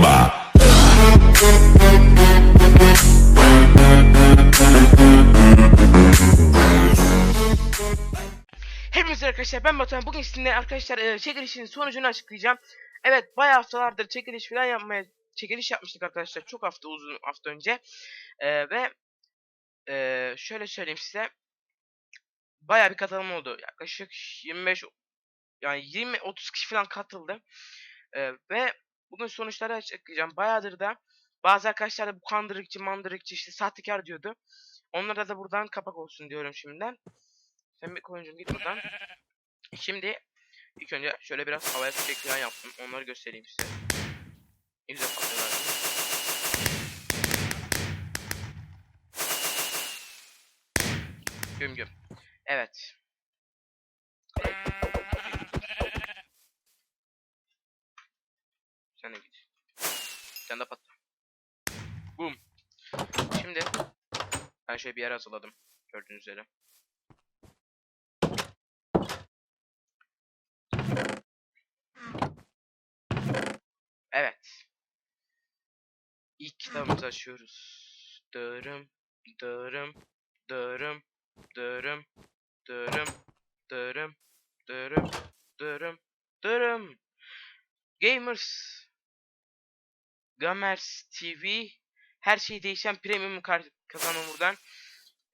bomba. Hepinize arkadaşlar ben Batuhan. Bugün sizinle arkadaşlar e, çekilişin sonucunu açıklayacağım. Evet bayağı haftalardır çekiliş falan yapmaya çekiliş yapmıştık arkadaşlar. Çok hafta uzun hafta önce. E, ve e, şöyle söyleyeyim size. Bayağı bir katılım oldu. Yaklaşık 25 yani 20-30 kişi falan katıldı. E, ve bugün sonuçları açıklayacağım. Bayağıdır da bazı arkadaşlar da bu kandırıkçı mandırıkçı işte sahtekar diyordu. Onlara da buradan kapak olsun diyorum şimdiden. Sen bir koyuncum git buradan. Şimdi ilk önce şöyle biraz havaya fişek falan yaptım. Onları göstereyim size. Ne güzel patlıyorlar. Güm güm. Evet. Sen de git. Sen de patla. Boom. Şimdi ben şöyle bir yer hazırladım. Gördüğünüz üzere. Evet. İlk kitabımızı açıyoruz. Dırım, dırım, dırım, dırım, dırım, dırım, dırım, dırım, dırım. Gamers. Gamers TV. Her şey değişen premium kazanın buradan.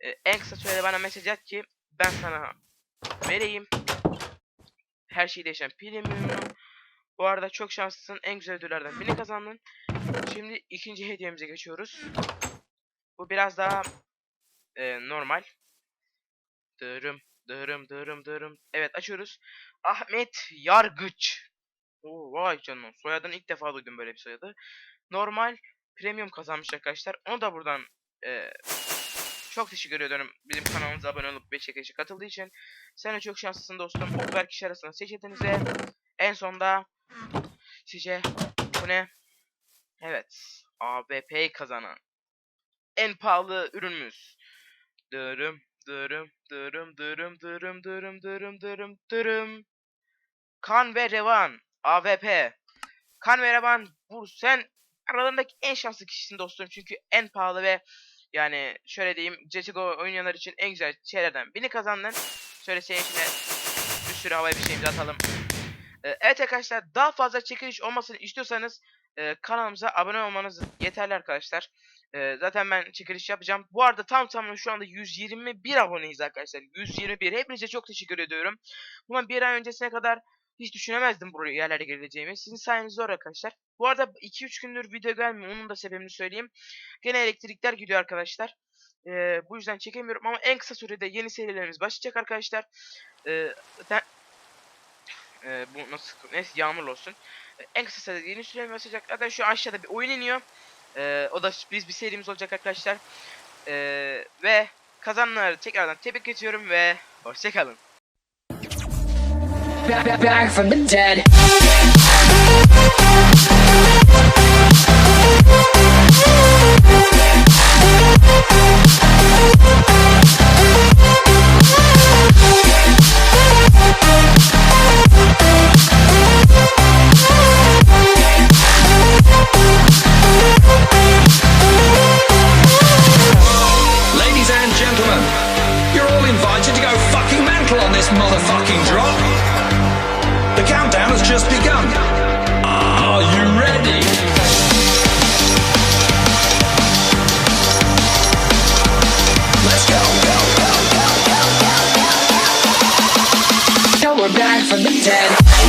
Ee, en kısa sürede bana mesaj at ki ben sana vereyim. Her şey değişen premium. Bu arada çok şanslısın. En güzel ödüllerden birini kazandın. Şimdi ikinci hediyemize geçiyoruz. Bu biraz daha e, normal. Dırım, dırım, dırım, dırım. Evet açıyoruz. Ahmet Yargıç. Oo, vay canına. Soyadını ilk defa duydum böyle bir soyadı. Normal premium kazanmış arkadaşlar. Onu da buradan e, çok teşekkür ediyorum. Bizim kanalımıza abone olup ve çekilişe katıldığı için. Sen de çok şanslısın dostum. O kadar kişi arasında seçildiğinizde en sonda sizce bu ne? Evet. ABP kazanan. En pahalı ürünümüz. Dırım dırım dırım dırım dırım dırım dırım dırım dırım. Kan ve Revan. AVP. Kan ve Revan. Bu sen aralarındaki en şanslı kişisin dostum. Çünkü en pahalı ve yani şöyle diyeyim CSGO oynayanlar için en güzel şeylerden birini kazandın. Şöyle senin içine bir sürü havaya bir şeyimizi atalım. Ee, Evet arkadaşlar daha fazla çekiliş olmasını istiyorsanız e, kanalımıza abone olmanız yeterli arkadaşlar. E, zaten ben çekiliş yapacağım. Bu arada tam tamına şu anda 121 aboneyiz arkadaşlar. 121. Hepinize çok teşekkür ediyorum. Buna bir ay öncesine kadar hiç düşünemezdim buraya yerlere geleceğimi. Sizin sayenizde zor arkadaşlar. Bu arada 2-3 gündür video gelmiyor. Onun da sebebini söyleyeyim. Gene elektrikler gidiyor arkadaşlar. E, bu yüzden çekemiyorum ama en kısa sürede yeni serilerimiz başlayacak arkadaşlar. E, zaten ee, bu nasıl neyse yağmurlu olsun. Ee, en kısa sürede yeni süremi basacak. Zaten şu aşağıda bir oyun iniyor. Ee, o da sürpriz bir serimiz olacak arkadaşlar. Ee, ve kazananları tekrardan tebrik ediyorum ve hoşçakalın. Back, back, back from the dead. or die from the dead.